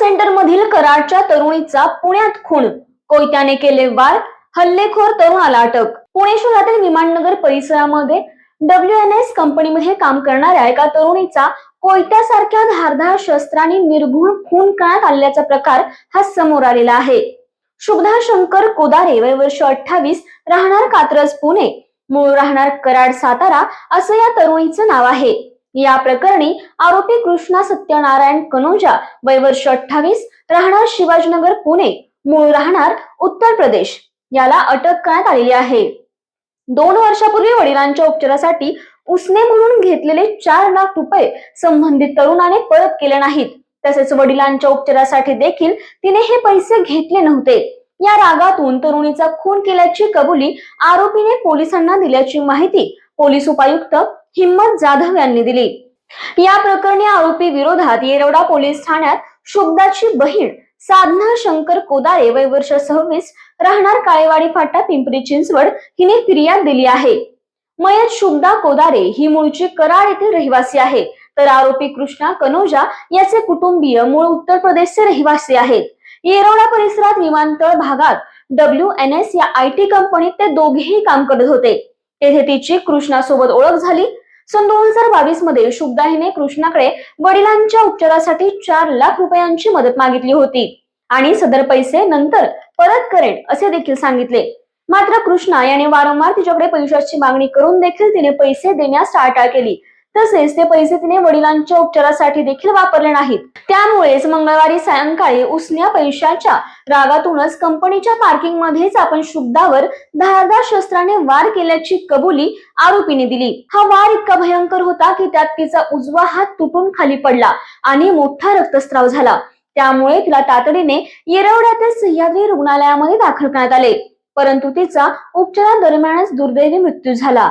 Centre मधील कराडच्या तरुणीचा पुण्यात खून. कोयत्याने केले वार हल्लेखोर तरुणाला अटक. पुणे शहरातील विमाननगर परिसरामध्ये डब्ल्यू एन एस कंपनीमध्ये काम करणाऱ्या एका तरुणीचा कोयत्यासारख्या धारधार शस्त्राने निर्घुण खून करण्यात आल्याचा प्रकार हा समोर आलेला आहे. शुभदा शंकर कोदारे वय वर्ष अठ्ठावीस राहणार कात्रज पुणे. मूळ राहणार कराड सातारा असं या तरुणीचं नाव आहे. या प्रकरणी आरोपी कृष्णा सत्यनारायण कनोजा वय वर्ष अठ्ठावीस राहणार शिवाजीनगर पुणे मूळ राहणार उत्तर प्रदेश. याला अटक करण्यात आलेली आहे. दोन वर्षापूर्वी वडिलांच्या उपचारासाठी उसने म्हणून घेतलेले चार लाख रुपये संबंधित तरुणाने परत केले नाहीत. तसेच वडिलांच्या उपचारासाठी देखील तिने हे पैसे घेतले नव्हते. या रागातून तरुणीचा खून केल्याची कबुली आरोपीने पोलिसांना दिल्याची माहिती पोलीस उपायुक्त हिम्मत जाधव यांनी दिली. या प्रकरणी आरोपी विरोधात येरवडा पोलीस ठाण्यात शुभदाची बहीण साधना शंकर कोदाळे वय वर्ष सव्वीस राहणार काळेवाडी फाटा पिंपरी चिंचवड हिने फिर्याद दिली आहे. मयत शुभदा कोदारे ही मूळची कराड येथील रहिवासी आहे. तर आरोपी कृष्णा कनोजा याचे कुटुंबीय मूळ उत्तर प्रदेशचे रहिवासी आहेत. येरवडा परिसरात विमानतळ भागात डब्ल्यू एन एस या आय टी कंपनीत ते दोघेही काम करत होते. तेथे तिची कृष्णासोबत ओळख झाली. सन दोन हजार बावीसमध्ये शुभदा हिने कृष्णाकडे वडिलांच्या उपचारासाठी चार लाख रुपयांची मदत मागितली होती. आणि सदर पैसे नंतर परत करेन असे देखील सांगितले. मात्र कृष्णा याने वारंवार तिच्याकडे पैशाची मागणी करून देखील तिने पैसे देण्यास टाळटाळ केली. तसेच ते पैसे तिने वडिलांच्या उपचारासाठी देखील वापरले नाहीत. त्यामुळेच मंगळवारी सायंकाळी उसन्या पैशाच्या रागातूनच कंपनीच्या पार्किंग मध्येच आपण शुद्धावर धारदार शस्त्राने वार केल्याची कबुली आरोपीने दिली. हा वार इतका भयंकर होता की त्यात तिचा उजवा हात तुटून खाली पडला आणि मोठा रक्तस्राव झाला. त्यामुळे तिला तातडीने येरवड्यातील सह्याद्री रुग्णालयामध्ये दाखल करण्यात आले. परंतु तिचा उपचारादरम्यानच दुर्दैवी मृत्यू झाला.